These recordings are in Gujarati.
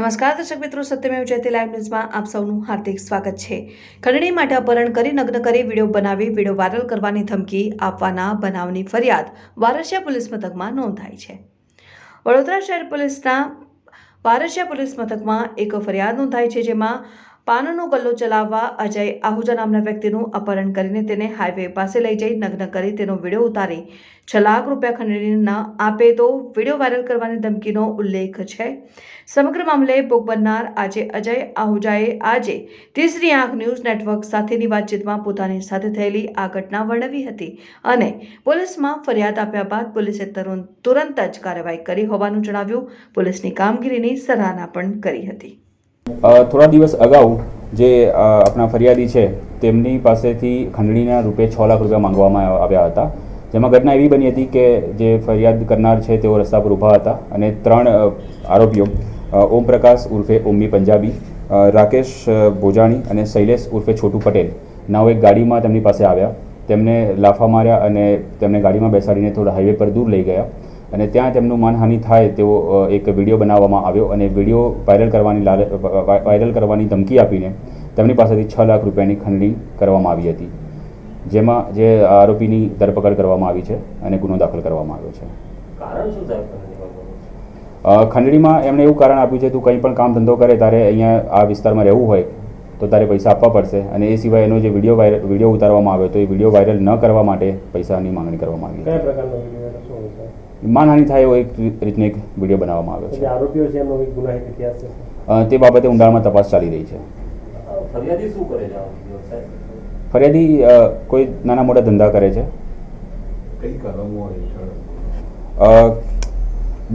નમસ્કાર, દર્શક મિત્રો. સત્યમેવ જયતે લાઈવ ન્યૂઝમાં આપ સૌનું હાર્દિક સ્વાગત છે. ખંડણી માટે અપહરણ કરી, નગ્ન કરી, વીડિયો બનાવી, વીડિયો વાયરલ કરવાની ધમકી આપવાના બનાવની ફરિયાદ વારસિયા પોલીસ મથકમાં નોંધાઈ છે. વડોદરા શહેર પોલીસના વારસિયા પોલીસ મથકમાં એક ફરિયાદ નોંધાઈ છે, જેમાં પાનનો ગલ્લો ચલાવવા અજય આહુજા નામના વ્યક્તિનું અપહરણ કરીને તેને હાઈવે પાસે લઈ જઈ નગ્ન કરી તેનો વીડિયો ઉતારી. છ લાખ રૂપિયા ખંડણી ન આપે તો વીડિયો વાયરલ કરવાની ધમકીનો ઉલ્લેખ છે. સમગ્ર મામલે ભોગ બનનાર આજે અજય આહુજાએ આજે તીસરી આંખ ન્યૂઝ નેટવર્ક સાથેની વાતચીતમાં પોતાની સાથે થયેલી આ ઘટના વર્ણવી હતી અને પોલીસમાં ફરિયાદ આપ્યા બાદ પોલીસે તરુણ તુરંત જ કાર્યવાહી કરી હોવાનું જણાવ્યું. પોલીસની કામગીરીની સરાહના પણ કરી હતી. થોડા દિવસ અગાઉ જે આપણા ફરિયાદી છે, તેમની પાસેથી ખંડણીના રૂપે છ લાખ રૂપિયા માંગવામાં આવ્યા હતા. જેમાં ઘટના એવી બની હતી કે જે ફરિયાદ કરનાર છે, તેઓ રસ્તા પર ઊભા હતા અને ત્રણ આરોપીઓ ઓમ પ્રકાશ ઉર્ફે ઓમ્મી પંજાબી રાકેશ ભોજાણી અને શૈલેષ ઉર્ફે છોટુ પટેલ નાઓ એક ગાડીમાં તેમની પાસે આવ્યા. તેમને લાફા માર્યા અને તેમને ગાડીમાં બેસાડીને થોડા હાઈવે પર દૂર લઈ ગયા. અને ત્યાં તેમનું માનહાનિ થાય તેવો એક વીડિયો બનાવવામાં આવ્યો અને વીડિયો વાયરલ કરવાની વાયરલ કરવાની ધમકી આપીને તેમની પાસેથી છ લાખ રૂપિયાની ખંડણી કરવામાં આવી હતી. જેમાં જે આરોપીની ધરપકડ કરવામાં આવી છે અને ગુનો દાખલ કરવામાં આવ્યો છે. કારણ શું સાહેબ ખંડણીમાં એમણે એવું કારણ આપ્યું છે તું કંઈ પણ કામ ધંધો કરે તારે અહીંયા આ વિસ્તારમાં રહેવું હોય તો તારે પૈસા આપવા પડશે. અને એ સિવાય એનો જે વીડિયો વાયરલ વીડિયો ઉતારવામાં આવ્યો તો એ વીડિયો વાયરલ ન કરવા માટે પૈસાની માંગણી કરવામાં આવી કયા પ્રકારનો વીડિયો માનહાનિ થાય એવો એક રીતનો એક વીડિયો બનાવવામાં આવ્યો છે. આરોપીઓ છે એમનો એક ગુનાહિત ઇતિહાસ છે? તે બાબતે ઊંડાણમાં તપાસ ચાલી રહી છે. ફરિયાદી શું કરે છે ફરિયાદી કોઈ નાના મોટા ધંધા કરે છે? કઈ કલમો હેઠળ?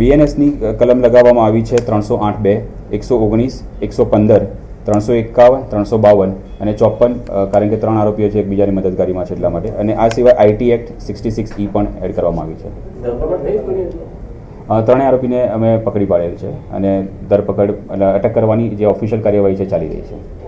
બીએનએસની કલમ લગાવવામાં આવી છે ત્રણસો આઠ બે એકસો ઓગણીસ એકસો પંદર ત્રણસો એકાવન, ત્રણસો બાવન અને ચોપન કારણ કે ત્રણ આરોપીઓ છે એકબીજાની મદદગારીમાં છે એટલા માટે. અને આ સિવાય IT act sixty six E પણ એડ કરવામાં આવી છે. ત્રણેય આરોપીને અમે પકડી પાડેલ છે અને ધરપકડ એટલે અટક કરવાની જે ઓફિશિયલ કાર્યવાહી છે, ચાલી રહી છે.